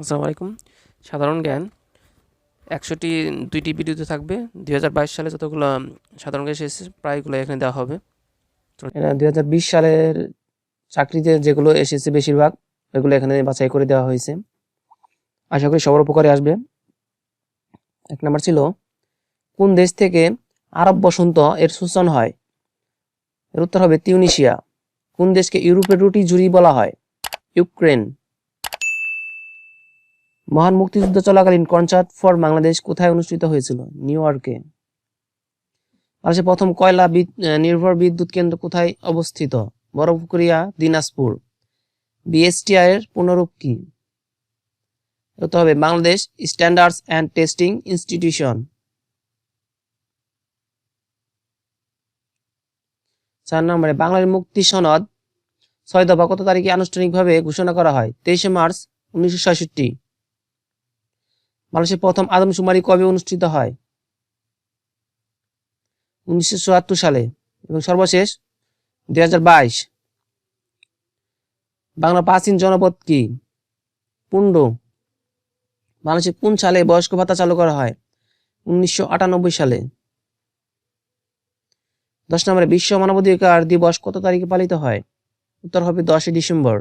আসসালামু আলাইকুম। সাধারণ জ্ঞান, একশোটি, দুইটি ভিডিওতে থাকবে। দুই হাজার বাইশ সালে যতগুলো সাধারণ জ্ঞান এসেছে, প্রায়গুলো এখানে দেওয়া হবে। দুই হাজার বিশ সালের চাকরিতে যেগুলো এসেছে বেশিরভাগ এগুলো এখানে বাছাই করে দেওয়া হয়েছে। আশা করি সবার উপকারে আসবে। এক নম্বর ছিল, কোন দেশ থেকে আরব বসন্ত এর সূচন হয়? এর উত্তর হবে তিউনিশিয়া। কোন দেশকে ইউরোপের রুটি জুড়ি বলা হয়? ইউক্রেন। মহান মুক্তিযুদ্ধ চলাকালীন কনসার্ট ফর বাংলাদেশ কোথায় অনুষ্ঠিত হয়েছিল? নিউ ইয়র্কে। বাংলাদেশের প্রথম কয়লা নির্ভর বিদ্যুৎ কেন্দ্র কোথায় অবস্থিত? বড়পুকুরিয়া, দিনাজপুর। বিএসটিআই এর পুনরূপ কি? হবে Bangladesh standards and testing institution. চার নম্বরে বাংলার মুক্তি সনদ ছয় দফা কত তারিখে আনুষ্ঠানিকভাবে ঘোষণা করা হয়? তেইশে মার্চ উনিশশো ছয়ষট্টি। বাংলাদেশের প্রথম আদমশুমারি কবে অনুষ্ঠিত হয়? উনিশশো চুয়াত্তর সালে এবং সর্বশেষ দুই হাজার বাইশ। বাংলা প্রাচীন জনপদ কি? পুণ্ড বাংলাদেশে কোন সালে বয়স্ক ভাতা চালু করা হয়? উনিশশো আটানব্বই সালে। দশ নম্বরে বিশ্ব মানবাধিকার দিবস কত তারিখে পালিত হয়? উত্তর হবে দশই ডিসেম্বর।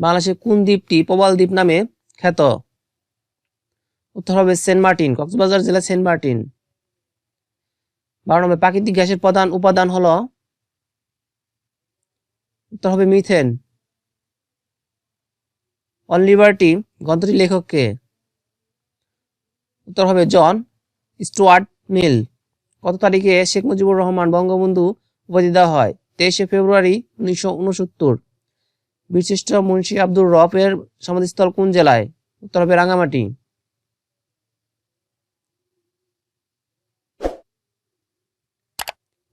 বাংলাদেশের কোন দ্বীপটি প্রবাল দ্বীপ নামে খ্যাত? উত্তর হবে সেন্ট মার্টিন, কক্সবাজার জেলা সেন্ট মার্টিন। বারো নম্বর, প্রাকৃতিক গ্যাসের প্রধান উপাদান হলো উত্তর হবে মিথেন। অন লিবার্টি, গ্রন্থটির লেখক কে? উত্তর হবে জন স্টুয়ার্ট মিল। কত তারিখে শেখ মুজিবুর রহমান বঙ্গবন্ধু উপাধি দেওয়া হয়? তেইশে ফেব্রুয়ারি উনিশশো উনসত্তর। বীরশ্রেষ্ঠ মুন্সি আব্দুর রফের সমাধিস্থল কোন জেলায়? উত্তর হবে রাঙামাটি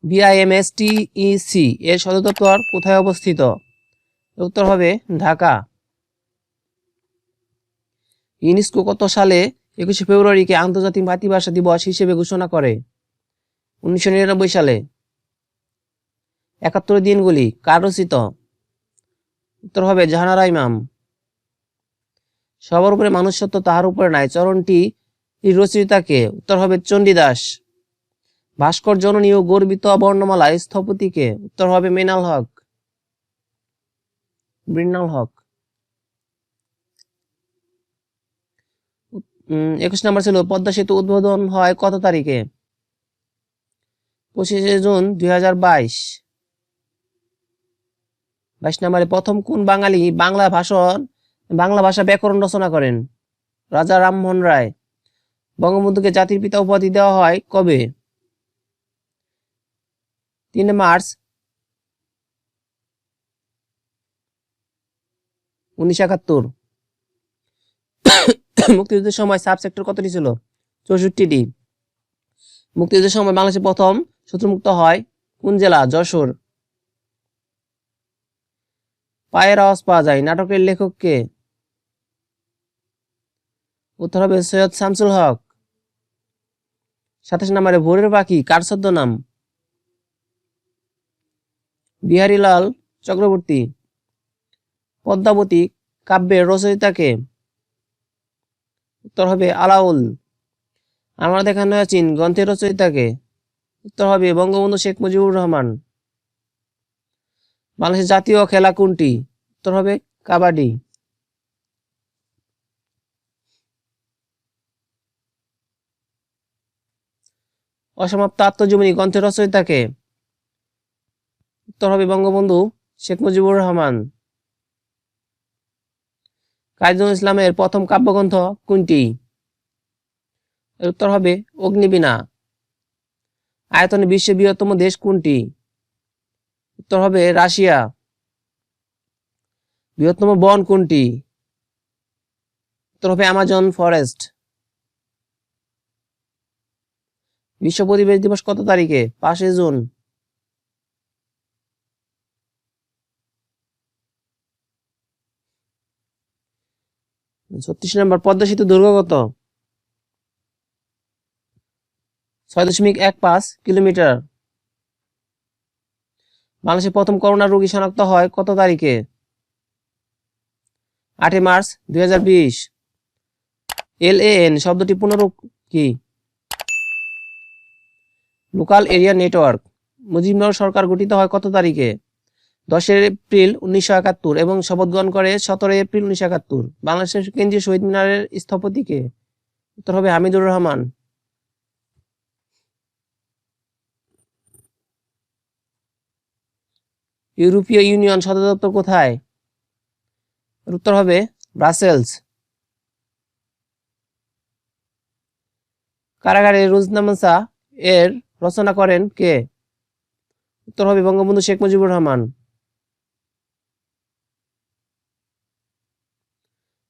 বিআইএমএসটিইসি এর সদর দপ্তর কোথায় অবস্থিত? উত্তর হবে ঢাকা। ইউনেস্কো কত সালে একুশে ফেব্রুয়ারিকে আন্তর্জাতিক মাতৃভাষা দিবস হিসেবে ঘোষণা করে? উনিশশো নিরানব্বই সালে। একাত্তর দিনগুলি কার রচিত? উত্তর হবে, জাহানারা ইমাম। সবার উপরে মানুষ সত্য তাহার উপরে নাই। চরণটি এই রচয়িতাকে উত্তর হবে, চণ্ডীদাস। ভাস্কর জননী ও গর্বিত বর্ণমালা স্থপতিকে, উত্তর হবে মেনাল হক। মৃণাল হক। একুশ নম্বর ছিল, পদ্মা সেতু উদ্বোধন হয় কত তারিখে? পঁচিশে জুন দুই হাজার বাইশ। বাইশ নম্বরে প্রথম কোন বাঙালি বাংলা ভাষণ, বাংলা ভাষা ব্যাকরণ রচনা করেন? রাজা রামমোহন রায়। বঙ্গবন্ধুকে জাতির পিতা উপাধি দেওয়া হয় কবে? তিন মার্চ উনিশশো একাত্তর। মুক্তিযুদ্ধের সময় সাব সেক্টর কতটি ছিল? চৌষট্টিটি। মুক্তিযুদ্ধের সময় বাংলাদেশে প্রথম শত্রুমুক্ত হয় কোন জেলা? যশোর। পায়ের আওয়াজ পাওয়া যায়। নাটকের লেখক কে? উত্তর হবে সৈয়দ শামসুল হক। সাতাশ নম্বরে ভোরের পাখি, কার নাম? বিহারীলাল চক্রবর্তী। পদ্মাবতী, কাব্যের রচয়িতাকে উত্তর হবে আলাউল। আমরা দেখানো আছেন গ্রন্থের রচয়িতাকে উত্তর হবে বঙ্গবন্ধু শেখ মুজিবুর রহমান। বাংলাদেশের জাতীয় খেলা কোনটি? উত্তর হবে কাবাডি। অসমাপ্ত আত্মজীবনী গ্রন্থের রচয়িতাকে। উত্তর হবে বঙ্গবন্ধু শেখ মুজিবুর রহমান। কাজী ইসলামের প্রথম কাব্যগ্রন্থ কোনটি? উত্তর হবে অগ্নিবীণা। আয়তনে বিশ্বের বৃহত্তম দেশ কোনটি? উত্তর হবে রাশিয়া। বৃহত্তম বন কোনটি? উত্তর হবে অ্যামাজন ফরেস্ট। বিশ্ব পরিবেশ দিবস কত তারিখে? পাঁচই জুন। ছত্রিশ নম্বর, পদ্মা সেতু দৈর্ঘ্য কত? ছয় দশমিক এক পাঁচ কিলোমিটার। বাংলাদেশে প্রথম করোনা রোগী শনাক্ত হয় কত তারিখে? আটই মার্চ দুই হাজার বিশ। এল এন শব্দটি পুনরূপ কি? Local area network. মুজিবনগর সরকার গঠিত হয় কত তারিখে? দশের এপ্রিল উনিশশো একাত্তর এবং শপথ গ্রহণ করে সতেরো এপ্রিল উনিশশো একাত্তর। বাংলাদেশের কেন্দ্রীয় শহীদ মিনারের স্থপতিকে। উত্তর হবে হামিদুর রহমান। ইউরোপীয় ইউনিয়ন সদর দপ্তর কোথায়? উত্তর হবে ব্রাসেলস। কারাগারে রুজনামাসা এর রচনা করেন কে? উত্তর হবে বঙ্গবন্ধু শেখ মুজিবুর রহমান।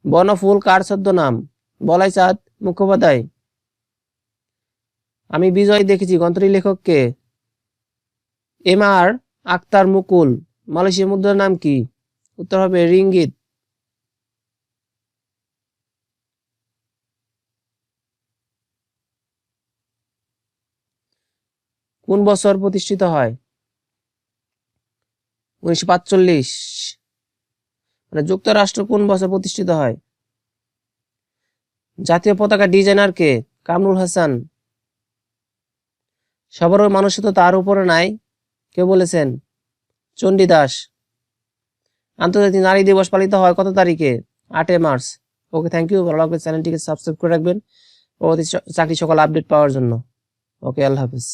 বনফুল কার ছদ্মনাম? বলাই চাঁদ মুখোপাধ্যায়। আমি বিজয় দেখেছি, গ্রন্থটির লেখক কে? এম আর আক্তার মুকুল, মালয়েশিয়ার মুদ্রার নাম কি? উত্তর হবে রিঙ্গিত। কোন বছর প্রতিষ্ঠিত হয়? উনিশশো মানে যুক্তরাষ্ট্র কোন বছর প্রতিষ্ঠিত হয়? জাতীয় পতাকা ডিজাইনার কে? কামরুল হাসান। সবার মানুষ তো তার উপরে নাই। কে বলেছেন, চণ্ডীদাস, আন্তর্জাতিক নারী দিবস পালিত হয় কত তারিখে? আটে মার্চ। ওকে থ্যাংক ইউ, ভালো লাগবে চ্যানেলটিকে সাবস্ক্রাইব করে রাখবেন। চাকরি সকল আপডেট পাওয়ার জন্য। ওকে, আল্লাহ হাফিজ।